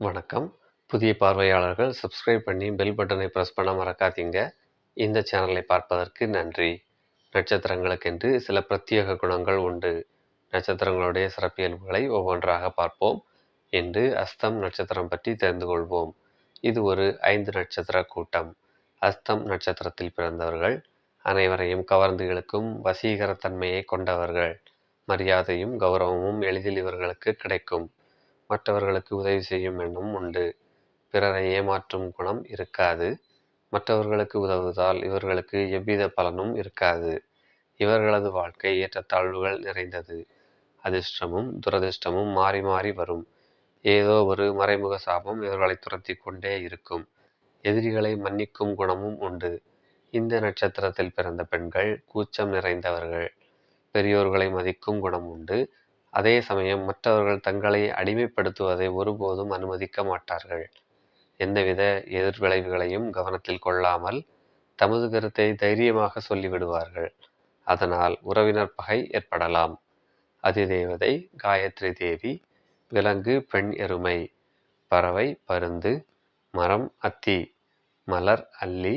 வணக்கம். புதிய பார்வையாளர்கள் சப்ஸ்கிரைப் பண்ணி பெல் பட்டனை பிரஸ் பண்ண மறக்காதீங்க. இந்த சேனலை பார்ப்பதற்கு நன்றி. நட்சத்திரங்களுக்கென்று சில பிரத்யேக குணங்கள் உண்டு. நட்சத்திரங்களுடைய சிறப்பியல்புகளை ஒவ்வொன்றாக பார்ப்போம். என்று அஸ்தம் நட்சத்திரம் பற்றி தெரிந்து கொள்வோம். இது ஒரு ஐந்து நட்சத்திர கூட்டம். அஸ்தம் நட்சத்திரத்தில் பிறந்தவர்கள் அனைவரையும் கவர்ந்து இழுக்கும் வசீகரத்தன்மையை கொண்டவர்கள். மரியாதையும் கௌரவமும் எளிதில் இவர்களுக்கு கிடைக்கும். மற்றவர்களுக்கு உதவி செய்யும் எண்ணம் உண்டு. பிறரை ஏமாற்றும் குணம் இருக்காது. மற்றவர்களுக்கு உதவுவதால் இவர்களுக்கு எவ்வித பலனும் இருக்காது. இவர்களது வாழ்க்கை ஏற்றத்தாழ்வுகள் நிறைந்தது. அதிர்ஷ்டமும் துரதிர்ஷ்டமும் மாறி மாறி வரும். ஏதோ ஒரு மறைமுக சாபம் இவர்களை துரத்தி கொண்டே இருக்கும். எதிரிகளை மன்னிக்கும் குணமும் உண்டு. இந்த நட்சத்திரத்தில் பிறந்த பெண்கள் கூச்சம் நிறைந்தவர்கள். பெரியோர்களை மதிக்கும் குணம் உண்டு. அதே சமயம் மற்றவர்கள் தங்களை அடிமைப்படுத்துவதை ஒருபோதும் அனுமதிக்க மாட்டார்கள். எந்தவித எதிர்விளைவுகளையும் கவனத்தில் கொள்ளாமல் தமது கருத்தை தைரியமாக சொல்லிவிடுவார்கள். அதனால் உறவினர் பகை ஏற்படலாம். அதிதேவதை காயத்ரி தேவி விலங்கு பெண் எருமை பறவை பருந்து மரம் அத்தி மலர் அல்லி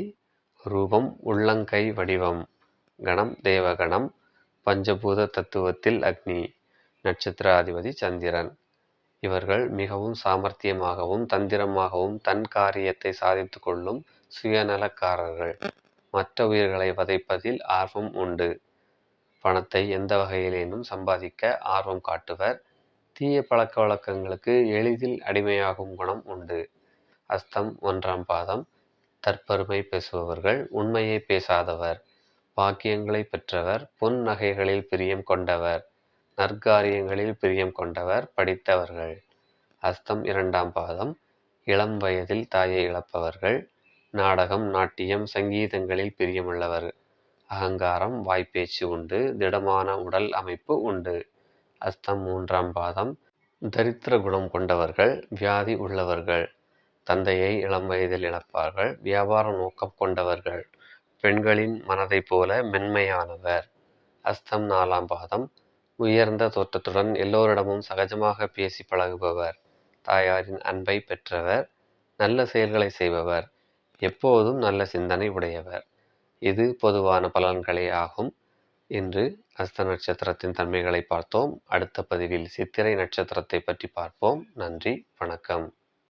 ரூபம் உள்ளங்கை வடிவம் கணம் தேவகணம் பஞ்சபூத தத்துவத்தில் அக்னி நட்சத்திர அதிபதி சந்திரன். இவர்கள் மிகவும் சாமர்த்தியமாகவும் தந்திரமாகவும் தன் காரியத்தை சாதித்து கொள்ளும் சுயநலக்காரர்கள். மற்ற உயிர்களை வதைப்பதில் ஆர்வம் உண்டு. பணத்தை எந்த வகையிலேனும் சம்பாதிக்க ஆர்வம் காட்டுவர். தீய பழக்க வழக்கங்களுக்கு எளிதில் அடிமையாகும் குணம் உண்டு. அஸ்தம் ஒன்றாம் பாதம். தற்பெருமை பேசுபவர்கள் உண்மையை பேசாதவர். பாக்கியங்களை பெற்றவர் பொன் நகைகளில் பிரியம் கொண்டவர். நற்காரியங்களில் பிரியம் கொண்டவர் படித்தவர்கள். அஸ்தம் இரண்டாம் பாதம். இளம் வயதில் தாயை இழப்பவர்கள். நாடகம் நாட்டியம் சங்கீதங்களில் பிரியமுள்ளவர். அகங்காரம் வாய்ப்பேச்சு உண்டு. திடமான உடல் அமைப்பு உண்டு. அஸ்தம் மூன்றாம் பாதம். தரித்திர குணம் கொண்டவர்கள் வியாதி உள்ளவர்கள். தந்தையை இளம் வயதில் இழப்பார்கள். வியாபார நோக்கம் கொண்டவர்கள். பெண்களின் மனதைப் போல மென்மையானவர். அஸ்தம் நாலாம் பாதம். உயர்ந்த தோற்றத்துடன் எல்லோரிடமும் சகஜமாக பேசி பழகுபவர். தாயாரின் அன்பை பெற்றவர். நல்ல செயல்களை செய்பவர். எப்போதும் நல்ல சிந்தனை உடையவர். இது பொதுவான பலன்களே ஆகும். இன்று அஸ்த நட்சத்திரத்தின் தன்மைகளை பார்த்தோம். அடுத்த பதிவில் சித்திரை நட்சத்திரத்தை பற்றி பார்ப்போம். நன்றி. வணக்கம்.